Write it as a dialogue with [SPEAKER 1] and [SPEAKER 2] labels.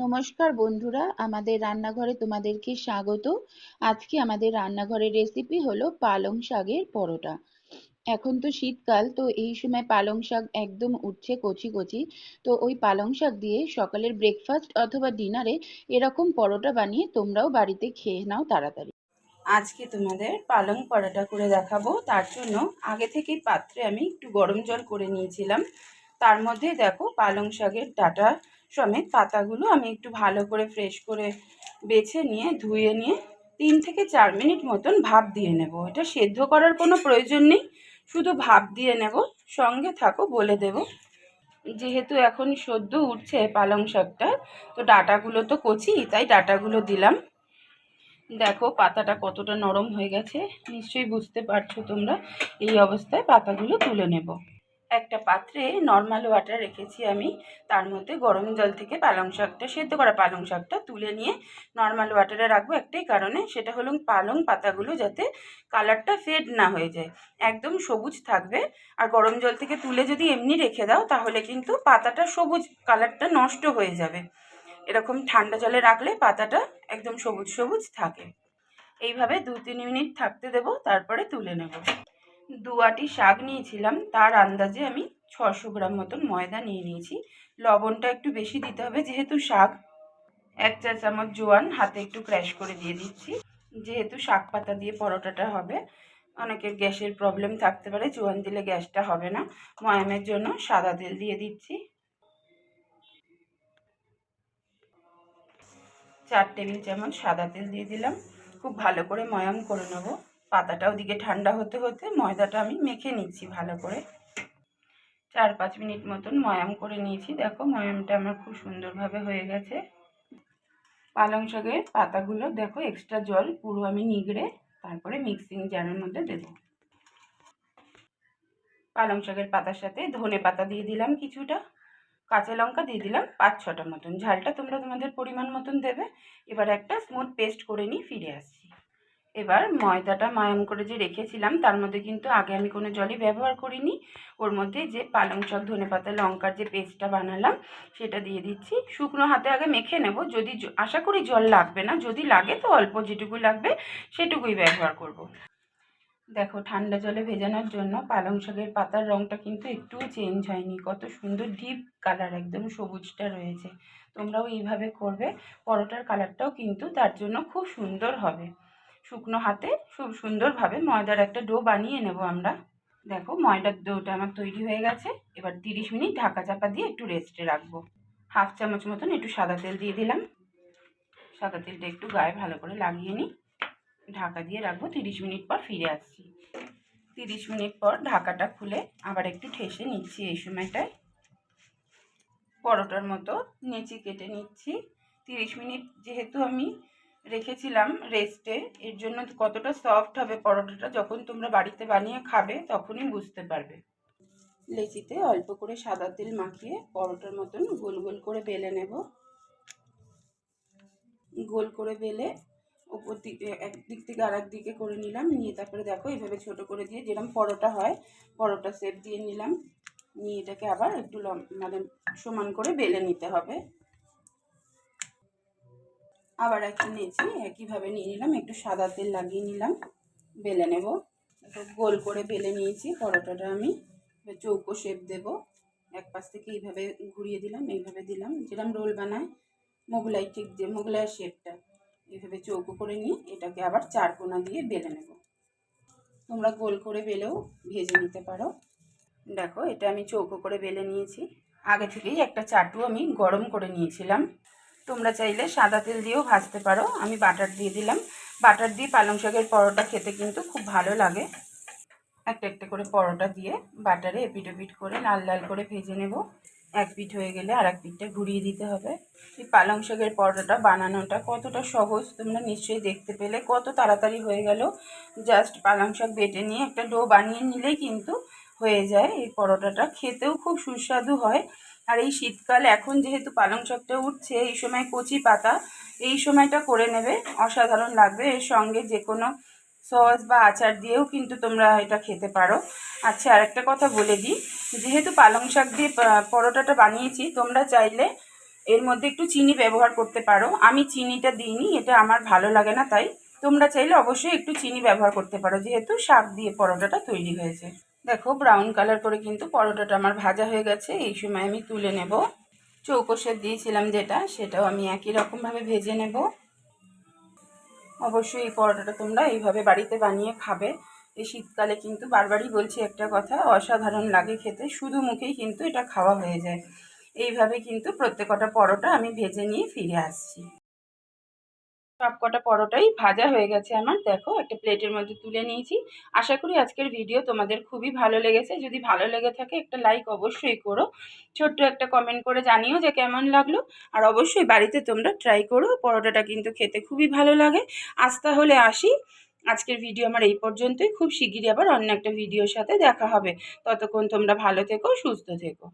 [SPEAKER 1] নমস্কার বন্ধুরা, আমাদের রান্নাঘরে তোমাদেরকে স্বাগত। আজকে আমাদের রান্নাঘরের রেসিপি হলো পালং শাকের পরোটা। এখন তো শীতকাল, তো এই সময় পালং শাক একদম উঠছে কচি কচি। তো ওই পালং শাক দিয়ে সকালের ব্রেকফাস্ট অথবা ডিনারে এরকম পরোটা বানিয়ে তোমরাও বাড়িতে খেয়ে নাও তাড়াতাড়ি।
[SPEAKER 2] আজকে তোমাদের পালং পরোটা করে দেখাবো। তার জন্য আগে থেকেই পাত্রে আমি একটু গরম জল করে নিয়েছিলাম। তার মধ্যে দেখো পালং শাকের ডাটা সমেত পাতাগুলো আমি একটু ভালো করে ফ্রেশ করে বেছে নিয়ে, ধুয়ে নিয়ে তিন থেকে চার মিনিট মতন ভাপ দিয়ে নেব। এটা সেদ্ধ করার কোনো প্রয়োজন নেই, শুধু ভাপ দিয়ে নেব, সঙ্গে থাকো বলে দেব। যেহেতু এখন সদ্য উঠছে পালং শাকটা, তো ডাটাগুলো তো কচি, তাই ডাটাগুলো দিলাম। দেখো পাতাটা কতটা নরম হয়ে গেছে, নিশ্চয়ই বুঝতে পারছ তোমরা। এই অবস্থায় পাতাগুলো তুলে নেব। একটা পাত্রে নর্মাল ওয়াটার রেখেছি আমি। তার মধ্যে গরম জল থেকে পালং শাকটা, সেদ্ধ করা পালং শাকটা তুলে নিয়ে নর্মাল ওয়াটারে রাখব একটাই কারণে। সেটা হলো পালং পাতাগুলো যাতে কালারটা ফেড না হয়ে যায়। একদম সবুজ থাকবে। আর গরম জল থেকে তুলে যদি এমনি রেখে দাও, তাহলে কিন্তু পাতাটা সবুজ কালারটা নষ্ট হয়ে যাবে। এরকম ঠান্ডা জলে রাখলে পাতাটা একদম সবুজ সবুজ থাকে। এইভাবে দু তিন মিনিট থাকতে দেব, তারপরে তুলে নেব। দু আটি শাক নিয়েছিলাম। তার আন্দাজে আমি ছশো গ্রাম মতন ময়দা নিয়ে নিয়েছি। লবণটা একটু বেশি দিতে হবে, যেহেতু শাক এক চা চামচ জোয়ান হাতে একটু ক্র্যাশ করে দিয়ে দিচ্ছি। যেহেতু শাক পাতা দিয়ে পরোটাটা হবে, অনেকের গ্যাসের প্রবলেম থাকতে পারে, জোয়ান দিলে গ্যাসটা হবে না। ময়ামের জন্য সাদা তেল দিয়ে দিচ্ছি। চার টেবিল চামচ সাদা তেল দিয়ে দিলাম। খুব ভালো করে ময়াম করে নেব। পাতাটা ওদিকে ঠান্ডা হতে হতে ময়দাটা আমি মেখে নিচ্ছি ভালো করে। চার পাঁচ মিনিট মতন ময়াম করে নিয়েছি। দেখো ময়ামটা আমার খুব সুন্দরভাবে হয়ে গেছে। পালং শাকের পাতাগুলো দেখো এক্সট্রা জল পুরো আমি নিগড়ে তারপরে মিক্সিং জারের মধ্যে দেবো। পালং শাকের পাতার সাথে ধনে পাতা দিয়ে দিলাম কিছুটা, কাঁচা লঙ্কা দিয়ে দিলাম পাঁচ ছটা মতন। ঝালটা তোমরা তোমাদের পরিমাণ মতন দেবে। এবার একটা স্মুথ পেস্ট করে নিয়ে ফিরে আসছি। এবার ময়দাটা ময়াম করে যে রেখেছিলাম, তার মধ্যে কিন্তু আগে আমি কোনো জলই ব্যবহার করিনি। ওর মধ্যে যে পালং শাক, ধনে পাতা, লঙ্কার যে পেস্টটা বানালাম, সেটা দিয়ে দিচ্ছি। শুকনো হাতে আগে মেখে নেব। যদি আশা করি জল লাগবে না, যদি লাগে তো অল্প যেটুকু লাগবে, সেটুকুই ব্যবহার করব। দেখো, ঠান্ডা জলে ভেজানোর জন্য পালং শাকের পাতার রঙটা কিন্তু একটুও চেঞ্জ হয়নি। কত সুন্দর ডিপ কালার একদম সবুজটা রয়েছে। তোমরাও এইভাবে করবে। পরোটার কালারটাও কিন্তু তার জন্য খুব সুন্দর হবে। শুকনো হাতে খুব সুন্দরভাবে ময়দার একটা ডো বানিয়ে নেব আমরা। দেখো, ময়দার ডোটা আমার তৈরি হয়ে গেছে। এবার তিরিশ মিনিট ঢাকা চাপা দিয়ে একটু রেস্টে রাখব। হাফ চামচ মতন একটু সাদা তেল দিয়ে দিলাম। সাদা তেলটা একটু গায়ে ভালো করে লাগিয়ে নিই। ঢাকা দিয়ে রাখব তিরিশ মিনিট পর ফিরে আসছি। তিরিশ মিনিট পর ঢাকাটা খুলে আবার একটু ঠেসে নিচ্ছি এই সময়টায়। পরোটার মতো নেচি কেটে নিচ্ছি। তিরিশ মিনিট যেহেতু আমি রেখেছিলাম রেস্টে এর জন্য কতটা সফট হবে পরোটাটা যখন তোমরা বাড়িতে বানিয়ে খাবে তখনই বুঝতে পারবে। লেচিতে অল্প করে সাদা তেল মাখিয়ে পরোটার মতন গোল গোল করে বেলে নেব। গোল করে বেলে ওপর দিকে একদিক থেকে আর দিকে করে নিলাম, নিয়ে তারপরে দেখো এভাবে ছোট করে দিয়ে যেরকম পরোটা হয়, পরোটা সেপ দিয়ে নিলাম। নিয়ে এটাকে আবার একটু মানে সমান করে বেলে নিতে হবে। আবার একই নিয়েছি একইভাবে নিয়ে নিলাম। একটু সাদা তেল লাগিয়ে নিলাম। বেলে নেব। একটু গোল করে বেলে নিয়েছি। পরোটাটা আমি চৌকো শেপ দেব। এক পাশ থেকে এইভাবে ঘুরিয়ে দিলাম, এইভাবে দিলাম। যেরকম রোল বানায়, মোগলাই ঠিক যে মোগলাইয়ের শেপটা এইভাবে চৌকো করে নিয়ে এটাকে আবার চার কোনা দিয়ে বেলে নেব। তোমরা গোল করে বেলেও ভেজে নিতে পারো। দেখো, এটা আমি চৌকো করে বেলে নিয়েছি। আগে থেকেই একটা চাটু আমি গরম করে নিয়েছিলাম। তোমরা চাইলে সাদা তেল দিয়েও ভাজতে পারো। আমি বাটার দিয়ে দিলাম। বাটার দিয়ে পালং শাকের পরোটা খেতে কিন্তু খুব ভালো লাগে। একটা একটা করে পরোটা দিয়ে বাটারে এপিট ওপিট করে লাল লাল করে ভেজে নেব। এক পিঠ হয়ে গেলে আর এক পিঠটা ঘুরিয়ে দিতে হবে। এই পালং শাকের পরোটাটা বানানোটা কতটা সহজ তোমরা নিশ্চয়ই দেখতে পেলে। কত তাড়াতাড়ি হয়ে গেল। জাস্ট পালং শাক বেটে নিয়ে একটা ডো বানিয়ে নিলেই কিন্তু হয়ে যায়। এই পরোটাটা খেতেও খুব সুস্বাদু হয়। আর এই শীতকাল এখন যেহেতু পালং শাকটা উঠছে, এই সময় কচি পাতা, এই সময়টা করে নেবে, অসাধারণ লাগবে। এর সঙ্গে যে কোনো সস বা আচার দিয়েও কিন্তু তোমরা এটা খেতে পারো। আচ্ছা আরেকটা কথা বলে দিই। যেহেতু পালং শাক দিয়ে পরোটাটা বানিয়েছি, তোমরা চাইলে এর মধ্যে একটু চিনি ব্যবহার করতে পারো। আমি চিনিটা দিইনি, এটা আমার ভালো লাগে না, তাই তোমরা চাইলে অবশ্যই একটু চিনি ব্যবহার করতে পারো, যেহেতু শাক দিয়ে পরোটাটা তৈরি হয়েছে। দেখো ব্রাউন কালার করে কিন্তু পরোটাটা আমার ভাজা হয়ে গেছে। এই সময় আমি তুলে নেব। চৌকো দিয়েছিলাম যেটা, সেটাও আমি একই রকমভাবে ভেজে নেব। অবশ্যই এই পরোটাটা তোমরা এইভাবে বাড়িতে বানিয়ে খাবে। এই শীতকালে কিন্তু বারবারই বলছি একটা কথা, অসাধারণ লাগে খেতে, শুধু মুখেই কিন্তু এটা খাওয়া হয়ে যায়। এইভাবে কিন্তু প্রত্যেকটা পরোটা আমি ভেজে নিয়ে ফিরে আসছি। সব কটা পরোটাই ভাজা হয়ে গেছে আমার। দেখো, একটা প্লেটের মধ্যে তুলে নিয়েছি। আশা করি আজকের ভিডিও তোমাদের খুবই ভালো লেগেছে। যদি ভালো লেগে থাকে, একটা লাইক অবশ্যই করো। ছোট্ট একটা কমেন্ট করে জানিও যে কেমন লাগল। আর অবশ্যই বাড়িতে তোমরা ট্রাই করো। পরোটাটা কিন্তু খেতে খুবই ভালো লাগে। আজ তাহলে আসি। আজকের ভিডিও আমার এই পর্যন্তই। খুব শিগগিরই আবার অন্য একটা ভিডিওর সাথে দেখা হবে। ততক্ষণ তোমরা ভালো থেকো, সুস্থ থেকো।